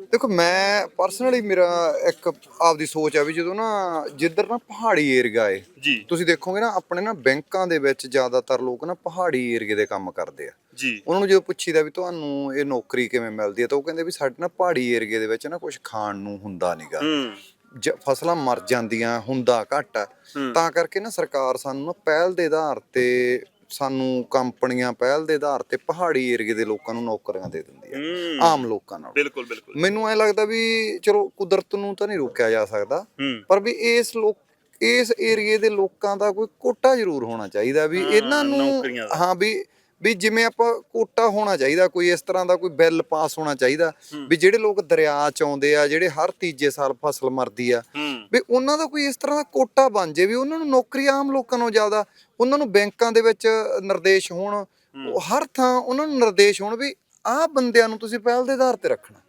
ਦੇਖੋ ਮੈਂ ਪਰਸਨਲੀ ਮੇਰਾ ਇੱਕ ਆਪਦੀ ਸੋਚ ਆ ਵੀ ਜਦੋਂ ਨਾ ਜਿੱਧਰ ਨਾ ਪਹਾੜੀ ਏਰੀਆ ਏ ਜੀ। ਤੁਸੀਂ ਦੇਖੋਗੇ ਨਾ ਆਪਣੇ ਨਾ ਬੈਂਕਾਂ ਦੇ ਵਿੱਚ ਜ਼ਿਆਦਾਤਰ ਲੋਕ ਨਾ ਪਹਾੜੀ ਏਰੀਏ ਦੇ ਕੰਮ ਕਰਦੇ ਆ। ਜੀ। ਉਹਨਾਂ ਨੂੰ ਜਦੋਂ ਪੁੱਛੀਦਾ ਵੀ ਤੁਹਾਨੂੰ ਇਹ ਨੌਕਰੀ ਕਿਵੇਂ ਮਿਲਦੀ ਹੈ ਤਾਂ ਉਹ ਕਹਿੰਦੇ ਵੀ ਸਾਡੇ ਨਾ ਪਹਾੜੀ ਏਰੀਏ ਦੇ ਵਿੱਚ ਨਾ ਕੁਝ ਖਾਣ ਨੂੰ ਹੁੰਦਾ ਨਹੀਂਗਾ ਫਸਲਾਂ ਮਰ ਜਾਂਦੀਆਂ ਹੁੰਦਾ ਘੱਟ। ਤਾਂ ਕਰਕੇ ਨਾ ਸਰਕਾਰ ਸਾਨੂੰ ਨਾ ਪਹਿਲ ਦੇ ਆਧਾਰ ਤੇ ਸਾਨੂੰ ਕੰਪਨੀਆਂ ਪਹਿਲ ਦੇ ਆਧਾਰ ਤੇ ਪਹਾੜੀ ਏਰੀਏ ਦੇ ਲੋਕਾਂ ਨੂੰ ਨੌਕਰੀਆਂ ਦੇ ਦਿੰਦੀ ਆ। ਹੂੰ। ਆਮ ਲੋਕਾਂ ਨਾਲ। ਬਿਲਕੁਲ ਬਿਲਕੁਲ। ਮੈਨੂੰ ਐ ਲੱਗਦਾ ਵੀ ਚਲੋ ਕੁਦਰਤ ਨੂੰ ਤਾਂ ਨਹੀਂ ਰੋਕਿਆ ਜਾ ਸਕਦਾ ਹੂੰ। ਪਰ ਵੀ ਇਸ ਲੋਕ ਇਸ ਏਰੀਏ ਦੇ ਲੋਕਾਂ ਦਾ ਕੋਈ ਕੋਟਾ ਜ਼ਰੂਰ ਹੋਣਾ ਚਾਹੀਦਾ ਵੀ ਹਾਂ, ਇਹਨਾਂ ਨੂੰ ਨੌਕਰੀਆਂ ਦਾ। ਹਾਂ ਵੀ ਵੀ ਜਿਵੇਂ ਆਪਾਂ ਕੋਟਾ ਹੋਣਾ ਚਾਹੀਦਾ ਕੋਈ ਇਸ ਤਰ੍ਹਾਂ ਦਾ ਕੋਈ ਬਿੱਲ ਪਾਸ ਹੋਣਾ ਚਾਹੀਦਾ। ਵੀ ਜਿਹੜੇ ਲੋਕ ਦਰਿਆ ਚ ਆਉਂਦੇ ਆ ਜਿਹੜੇ ਹਰ ਤੀਜੇ ਸਾਲ ਫਸਲ ਮਰਦੀ ਆ ਹੂੰ। ਵੀ ਉਹਨਾਂ ਦਾ ਕੋਈ ਇਸ ਤਰ੍ਹਾਂ ਦਾ ਕੋਟਾ ਬਣ ਜੇ ਵੀ ਉਹਨਾਂ ਨੂੰ ਨੌਕਰੀ ਆਮ ਲੋਕਾਂ ਨਾਲੋਂ ਜ਼ਿਆਦਾ ਉਹਨਾਂ ਨੂੰ ਬੈਂਕਾਂ ਦੇ ਵਿੱਚ ਨਿਰਦੇਸ਼ ਹੋਣ ਉਹ ਹਰ ਥਾਂ ਉਹਨਾਂ ਨੂੰ ਨਿਰਦੇਸ਼ ਹੋਣ ਵੀ ਆਹ ਬੰਦਿਆਂ ਨੂੰ ਤੁਸੀਂ ਪਹਿਲ ਦੇ ਆਧਾਰ ਤੇ ਰੱਖਣਾ।